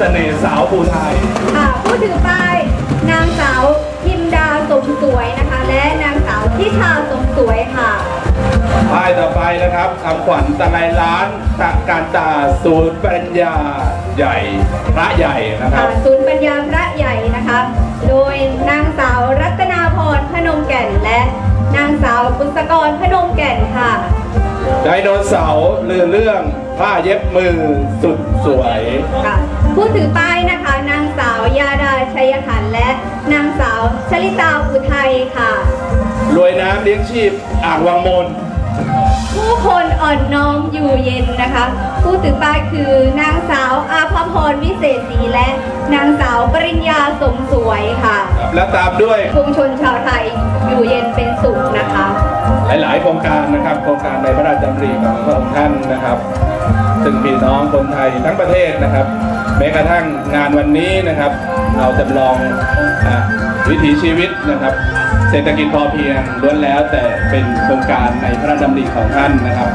เสน่ห์สาวภูไทย ค่ะผู้ถือป้ายนางสาวพิมดาสมสวยนะคะ และนางสาวทิชาสมสวยค่ะ ป้ายต่อไปนะครับคำขวัญตะไลล้านตะการตาศูนย์ปัญญาใหญ่ พระใหญ่นะครับค่ะศูนย์ปัญญาพระใหญ่นะคะ โดยนางสาวรัตนาพรพนมแก่นและนางสาวบุษกรพนมแก่นค่ะ ไดโนเสาร์ลือเรื่องผ้าเย็บมือสุดสวย ค่ะผู้ถือป้ายนะคะ นางสาวยาดาชัยขันธ์และนางสาวชลิตาอุทัยค่ะ รวยน้ำเลี้ยงชีพอ่างวังมน ผู้คนอ่อนน้อมอยู่เย็นนะคะ ผู้ถือป้ายคือนางสาวอาภพรวิเศษศรีและนางสาวปริญญาสมสวยค่ะ และตามด้วย ชุมชนชาวไทยอยู่เย็นเป็นสุขนะคะ หลายๆ โครงการนะครับ โครงการในพระราชดำริของพระองค์ท่านนะครับ ซึ่งพี่น้องคนไทยทั้งประเทศนะครับแม้กระทั่งงานวันนี้นะครับ เราจำลองอวิถีชีวิตนะครับ เศรษฐกิจพอเพียงล้วนแล้วแต่เป็นโครงการในพระราชดำริของท่านนะครับ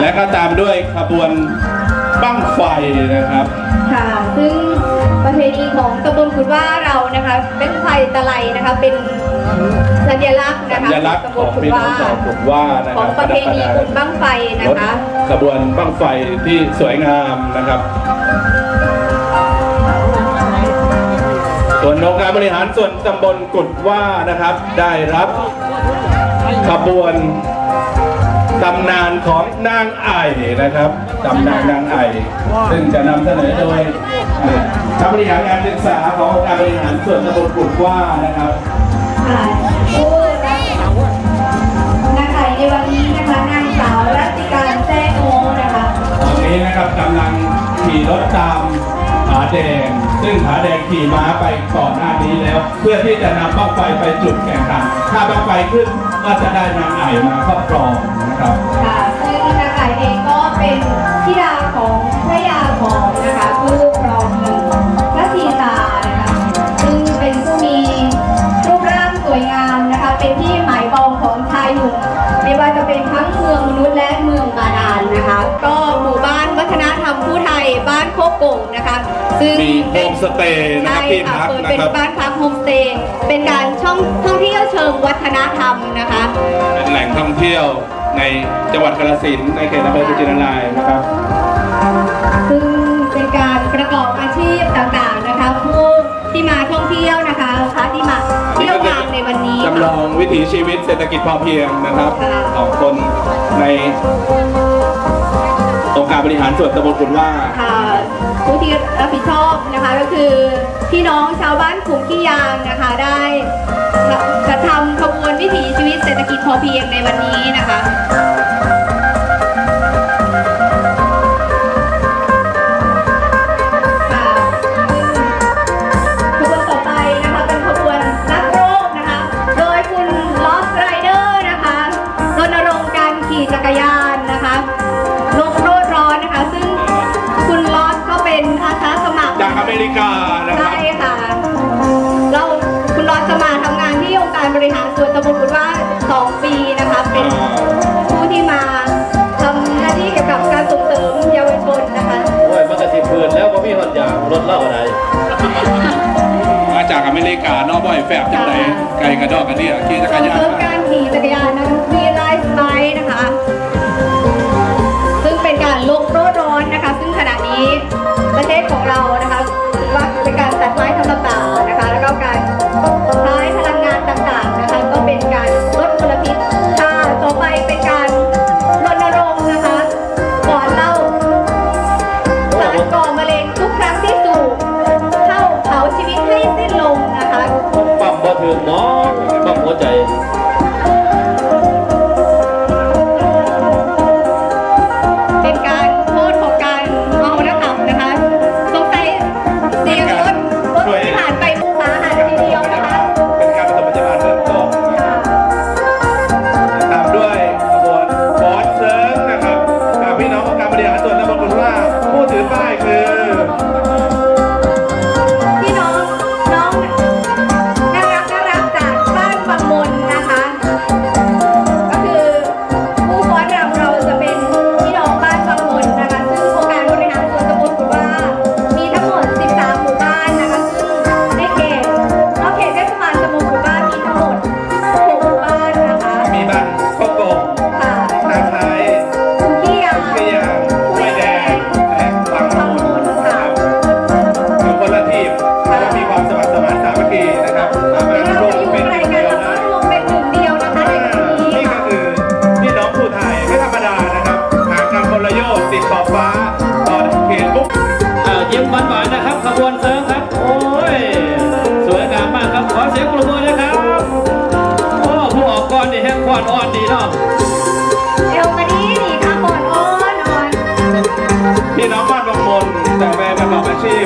และก็ตามด้วยขบวนบั้งไฟนะครับ ค่ะซึ่ง ประเพณีของตำบลกุดว่าเรานะคะ เป็นไทยตะไลนะคะ เป็นสัญลักษณ์สันะคะญลักษณ์ตำขบอลงกุดพี่น้ว่าองชาวปลุกว่านะขคอรังบประเพณีบุญบั้งไฟนะรถคะ ขบวนบั้งไฟที่สวยงามนะครับ ส่วนองค์การบริหารส่วนตำบลกุดว่านะครับ ได้รับขบวนตำนานของนางไอ่นะครับตำนานนางไอ่ซึ่งจะนำเสนอโดย เอ่อคณะบริหารงานศึกษาขององค์การบริหารส่วนตำบลกุดว่านะครับค่ะผู้รับนักไข่ในวันนี้นะคะนางสาวรัติการแจ้โอนะคะตอนนี้นะครับกำลังขี่รถตามผาแดง ซึ่งผาแดงขี่ม้าไปก่อนหน้านี้แล้ว เพื่อที่จะนำบ้างไฟไปจุดแข่งขันถ้าบ้างไฟขึ้นก็จะได้นางไอ่มาครอบครองนะครับค่ะซึ่งนางไก่เองก็เป็นธิดาข กโก่งนะคะซึ่งมีโฮเป็นมสเตย์นะคใช่รับที่ค่ะพักเปิดนะเป็นครับบ้านพักโฮมสเตย์เป็นการช่องท่องเที่ยวเชิงวัฒนธรรมนะคะ เป็นแหล่งท่องเที่ยวในจังหวัดกาฬสินธุ์ในเขตอำเภอกุชินารายณ์นะครับซึ่งเป็นการประกอบอาชีพต่างๆนะคะผู้ที่มาท่องเที่ยวนะคะคะที่มาเที่ยวงานในวันนี้จำลองวิถีชีวิตเศรษฐกิจพอเพียงนะครับค่ะของคนในองค์การบริหารส่วนตำบลกุดว่าค่ะผู้ที่ รับผิดชอบนะคะ ก็คือพี่น้องชาวบ้านขุมขี้ยางนะคะ ได้จะทำขบวนวิถีชีวิตเศรษฐกิจพอเพียงในวันนี้นะคะ จากอเมริกานะครับใช่ค่ะ เราคุณลอสจะมาทำงานที่องค์การบริหารส่วนตำบลกุดว่า2ปีนะคะ เป็นผู้ที่มาทำหน้าที่เกี่ยวกับการส่งเสริมเยาวชนนะคะ โอ้ยมันก็สิพื้นแล้วก็มีหอดอย่างรถเล่าอะไรมาจากอเมริกาเนอกบ่อยแฝบจังไดไกลกระดอกกันเนี่ยขี่จักรส่งยาเสรินมการขี่จักรยานนะคะมีไลฟ์สไตล์นะคะ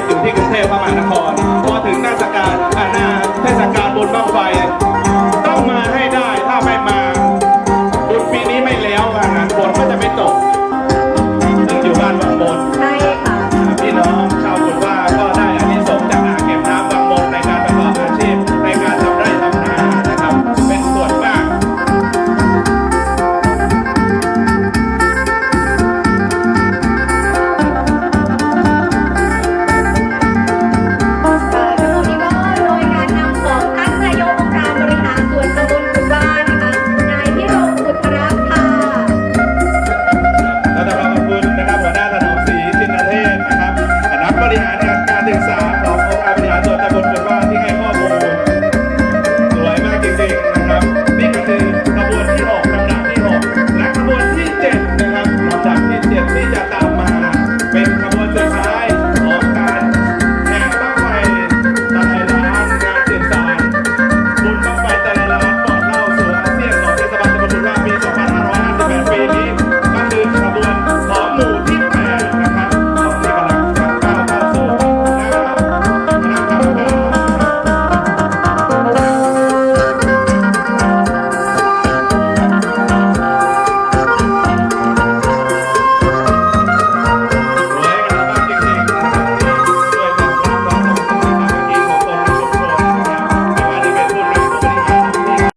อยู่ที่